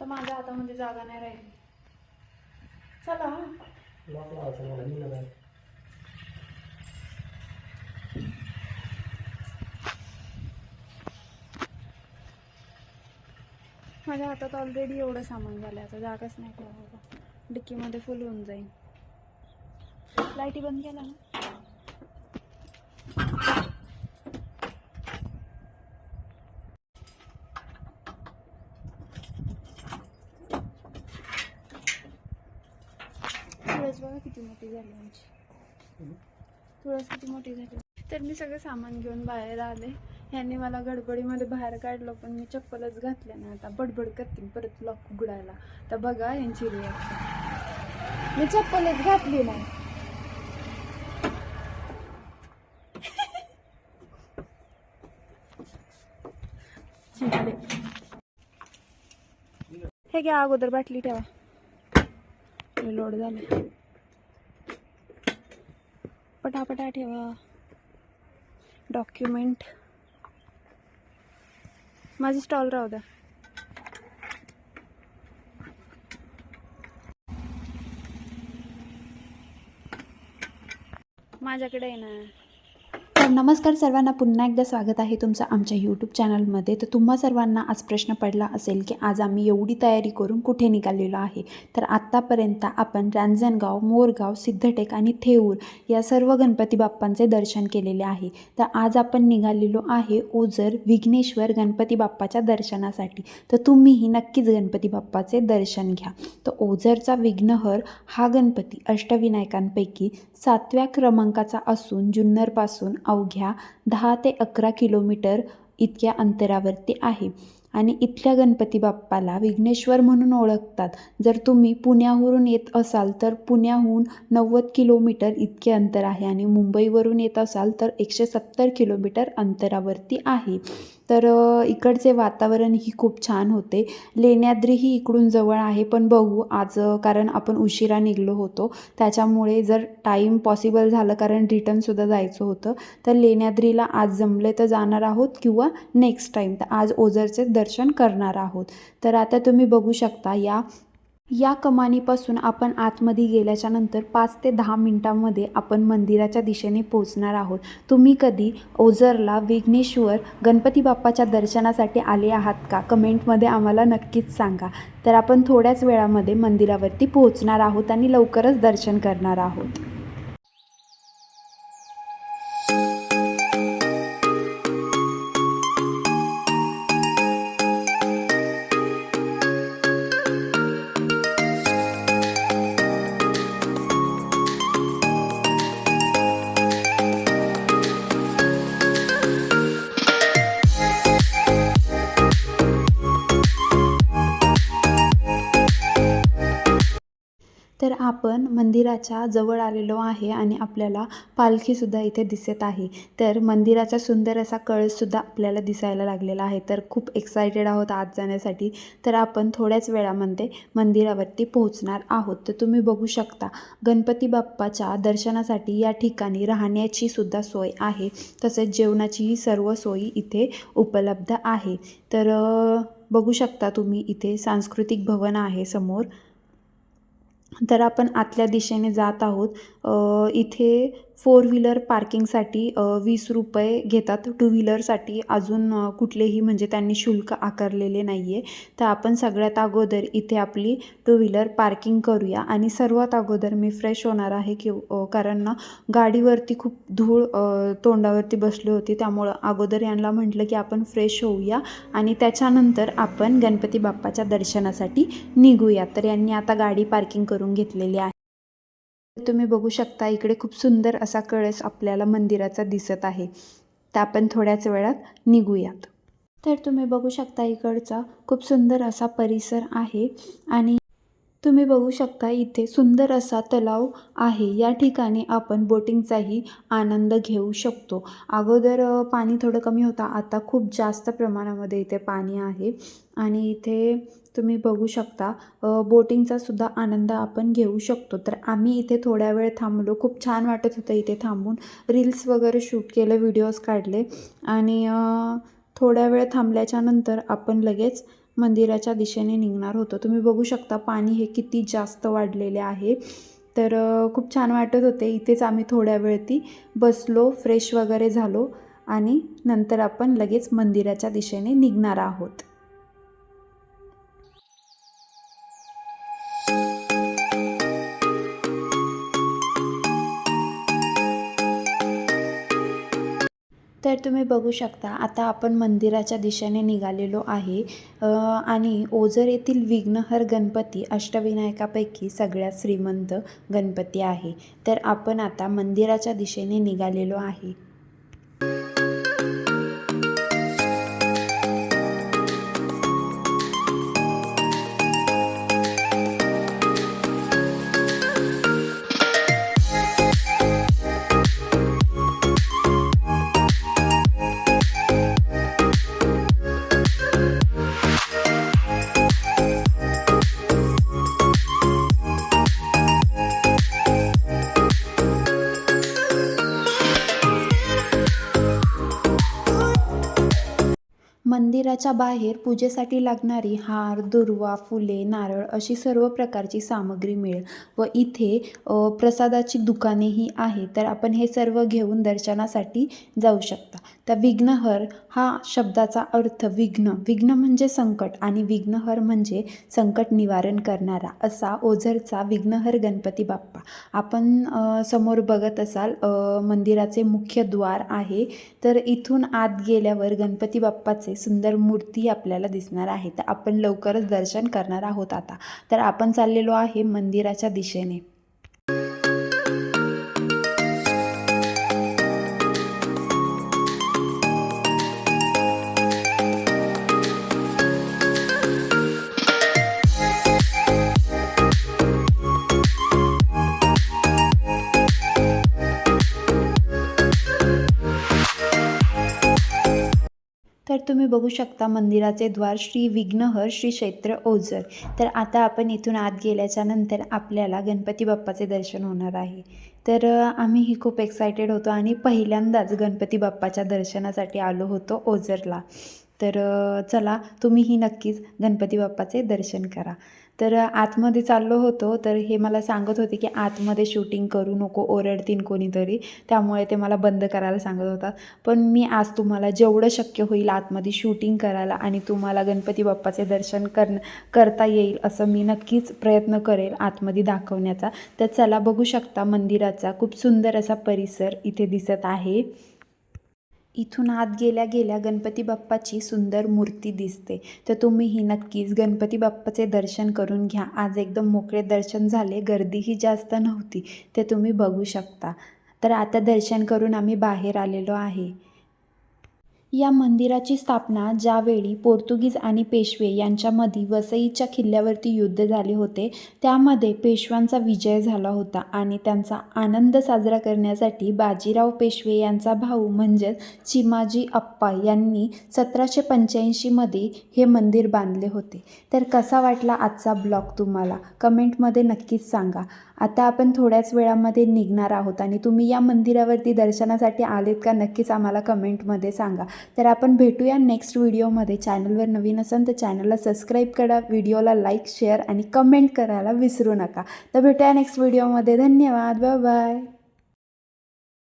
आता माझ्या हातामध्ये जागा नाही राहिली. चला लॉक लावायचं मला मी नाही माझ्या हातात ऑलरेडी एवढं सामान झालं आता जागाच नाही ठेवा डिक्कीमध्ये फुल होऊन जाईल लाईटी बंद केला ना? तुळस बघा किती मोठी झाली आमची. तुळस किती मोठी झाली. तर मी सगळं सामान घेऊन बाहेर आले. ह्यांनी मला गडबडीमध्ये बाहेर काढलं पण मी चप्पलच घातल्या ना आता बडबड करते परत लॉक उघडायला. तर बघा यांची रिॲक्शन मी चप्पलच घातली नाही. हे घ्या अगोदर बाटली ठेवा. लोड झाले. पटापटा ठेवा. डॉक्युमेंट माझी स्टॉल राहू द्या. माझ्याकडे आहे ना. नमस्कार सर्वांना पुन्हा एकदा स्वागत आहे तुमचं आमच्या यूट्यूब चॅनलमध्ये तर तुम्हा सर्वांना आज प्रश्न पडला असेल की आज आम्ही एवढी तयारी करून कुठे निघालेलो आहे? तर आत्तापर्यंत आपण रांजणगाव मोरगाव सिद्धटेक आणि थेऊर या सर्व गणपती बाप्पांचे दर्शन केलेले आहे. तर आज आपण निघालेलो आहे ओझर विघ्नेश्वर गणपती बाप्पाच्या दर्शनासाठी. तर तुम्हीही नक्कीच गणपती बाप्पाचे दर्शन घ्या. तर ओझरचा विघ्नहर हा गणपती अष्टविनायकांपैकी सातव्या क्रमांकाचा असून जुन्नरपासून अवघ्या दहा ते अकरा किलोमीटर इतक्या अंतरावरती आहे. आणि इथल्या गणपती बाप्पाला विघ्नेश्वर म्हणून ओळखतात. जर तुम्ही पुण्यावरून येत असाल तर पुण्याहून नव्वद किलोमीटर इतके अंतर आहे आणि मुंबईवरून येत असाल तर एकशे सत्तर किलोमीटर अंतरावरती आहे. तर इकडचे इकडचे वातावरणही खूप छान होते. लेण्याद्रीही इकडून जवळ आहे पण बघू आज कारण आपण उशिरा निघलो होतो. त्याच्यामुळे जर टाईम पॉसिबल झालं कारण रिटर्नसुद्धा जायचं होतं तर लेण्याद्रीला आज जमले तर जाणार आहोत किंवा नेक्स्ट टाईम तर आज ओझरचे दर्शन करणार आहोत. तर आता तुम्ही बघू शकता या या कमानीपासून आपण आतमध्ये गेल्याच्यानंतर पाच ते दहा मिनटामध्ये आपण मंदिराच्या दिशेने पोहोचणार आहोत. तुम्ही कधी ओझरला विघ्नेश्वर गणपती बाप्पाच्या दर्शनासाठी आले आहात का? कमेंटमध्ये आम्हाला नक्कीच सांगा. तर आपण थोड्याच वेळामध्ये मंदिरावरती पोहोचणार आहोत आणि लवकरच दर्शन करणार आहोत. आपण मंदिराच्या जवळ आलेलो आहे आणि आपल्याला पालखीसुद्धा इथे दिसत आहे. तर मंदिराचा सुंदर असा कळससुद्धा आपल्याला दिसायला लागलेला आहे. तर खूप एक्सायटेड आहोत आत जाण्यासाठी. तर आपण थोड्याच वेळामध्ये मंदिरावरती पोहोचणार आहोत. तर तुम्ही बघू शकता गणपती बाप्पाच्या दर्शनासाठी या ठिकाणी राहण्याची सुद्धा सोय आहे. तसेच जेवणाचीही सर्व सोयी इथे उपलब्ध आहे. तर बघू शकता तुम्ही इथे सांस्कृतिक भवन आहे समोर. तर आपण आतल्या दिशेने जात आहोत. इथे फोर व्हीलर पार्किंगसाठी वीस रुपये घेतात. टू व्हीलरसाठी अजून कुठलेही म्हणजे त्यांनी शुल्क आकारलेले नाही आहे तर आपण सगळ्यात अगोदर इथे आपली टू व्हीलर पार्किंग करूया. आणि सर्वात अगोदर मी फ्रेश होणार आहे की कारण ना गाडीवरती खूप धूळ तोंडावरती बसली होती. त्यामुळं अगोदर यांना म्हटलं की आपण फ्रेश होऊया. आणि त्याच्यानंतर आपण गणपती बाप्पाच्या दर्शनासाठी निघूया. तर यांनी आता गाडी पार्किंग करून घेतलेली आहे. तुम्ही बघू शकता इकडे खूप सुंदर असा कळस आपल्याला मंदिराचा दिसत आहे. तर आपण थोड्याच वेळात निघूयात. तर तुम्ही बघू शकता इकडचा खूप सुंदर असा परिसर आहे आणि तुम्ही बघू शकता इथे सुंदर असा तलाव आहे. या ठिकाणी आपण बोटिंगचाही आनंद घेऊ शकतो. अगोदर पाणी थोडं कमी होतं. आता खूप जास्त प्रमाणामध्ये इथे पाणी आहे. आणि इथे तुम्ही बघू शकता बोटिंगचा सुद्धा आनंद आपण घेऊ शकतो. तर आम्ही इथे थोड्या वेळ थांबलो. खूप छान वाटत होतं इथे थांबून. रील्स वगैरे शूट केले व्हिडिओज काढले. आणि थोड्या वेळ थांबल्याच्या नंतर आपण लगेच मंदिराच्या दिशेने निघणार होतो. तुम्ही बघू शकता पाणी हे किती जास्त वाढलेले आहे. तर खूप छान वाटत होते. इथेच आम्ही थोड्या वेळ ती बसलो फ्रेश वगैरे झालो आणि नंतर आपण लगेच मंदिराच्या दिशेने निघणार आहोत. तर तुम्ही बघू शकता आता आपण मंदिराच्या दिशेने निघालेलो आहे. आणि ओझर येथील विघ्नहर गणपती अष्टविनायकापैकी सगळ्यात श्रीमंत गणपती आहे. तर आपण आता मंदिराच्या दिशेने निघालेलो आहे. मंदिराच्या बाहेर पूजेसाठी लागणारी हार दुर्वा फुले नारळ अशी सर्व प्रकारची सामग्री मिळेल व इथे प्रसादाची दुकानेही आहे. तर आपण हे सर्व घेऊन दर्शनासाठी जाऊ शकता. तर विघ्नहर हा शब्दाचा अर्थ विघ्न. विघ्न म्हणजे संकट आणि विघ्नहर म्हणजे संकट निवारण करणारा असा ओझरचा विघ्नहर गणपती बाप्पा. आपण समोर बघत असाल मंदिराचे मुख्य द्वार आहे. तर इथून आत गेल्यावर गणपती बाप्पाचे सुंदर मूर्ती आपल्याला दिसणार आहे. तर आपण लवकरच दर्शन करणार आहोत आता. तर आपण चाललेलो आहे मंदिराच्या दिशेने. तुम्ही बघू शकता मंदिराचे द्वार श्री विघ्नहर श्री क्षेत्र ओझर. तर आता आपण इथून आत गेल्याच्यानंतर आपल्याला गणपती बाप्पाचे दर्शन होणार आहे. तर आम्हीही खूप एक्सायटेड होतो आणि पहिल्यांदाच गणपती बाप्पाच्या दर्शनासाठी आलो होतो ओझरला. तर चला तुम्हीही नक्कीच गणपती बाप्पाचे दर्शन करा. तर आतमध्ये चाललो होतो तर हे मला सांगत होते की आतमध्ये शूटिंग करू नको ओरडतीन कोणीतरी त्यामुळे ते मला बंद करायला सांगत होतात पण मी आज तुम्हाला जेवढं शक्य होईल आतमध्ये शूटिंग करायला आणि तुम्हाला गणपती बाप्पाचे दर्शन कर करता येईल असं मी नक्कीच प्रयत्न करेल आतमध्ये दाखवण्याचा. तर चला बघू शकता मंदिराचा खूप सुंदर असा परिसर इथे दिसत आहे. इथून आत गेल्या गेल्या गणपती बाप्पाची सुंदर मूर्ती दिसते. तर तुम्हीही नक्कीच गणपती बाप्पाचे दर्शन करून घ्या. आज एकदम मोकळे दर्शन झाले. गर्दीही जास्त नव्हती. ते तुम्ही बघू शकता. तर आता दर्शन करून आम्ही बाहेर आलेलो आहे. या मंदिराची स्थापना ज्यावेळी पोर्तुगीज आणि पेशवे यांच्यामध्ये वसईच्या किल्ल्यावरती युद्ध झाले होते त्यामध्ये पेशव्यांचा विजय झाला होता आणि त्यांचा आनंद साजरा करण्यासाठी बाजीराव पेशवे यांचा भाऊ म्हणजेच चिमाजी अप्पा यांनी सतराशे पंच्याऐंशीमध्ये हे मंदिर बांधले होते. तर कसा वाटला आजचा ब्लॉग तुम्हाला? कमेंटमध्ये नक्कीच सांगा. आता आपण थोड्याच वेळामध्ये निघणार आहोत आणि तुम्ही या मंदिरावरती दर्शनासाठी आलेत का नक्कीच आम्हाला कमेंटमध्ये सांगा. तर आपण भेटूया नेक्स्ट व्हिडिओमध्ये चॅनलवर नवीन असेल तर चॅनलला सबस्क्राईब करा. व्हिडिओला लाईक शेअर आणि कमेंट करायला विसरू नका. तर भेटूया नेक्स्ट व्हिडिओमध्ये धन्यवाद. Bye bye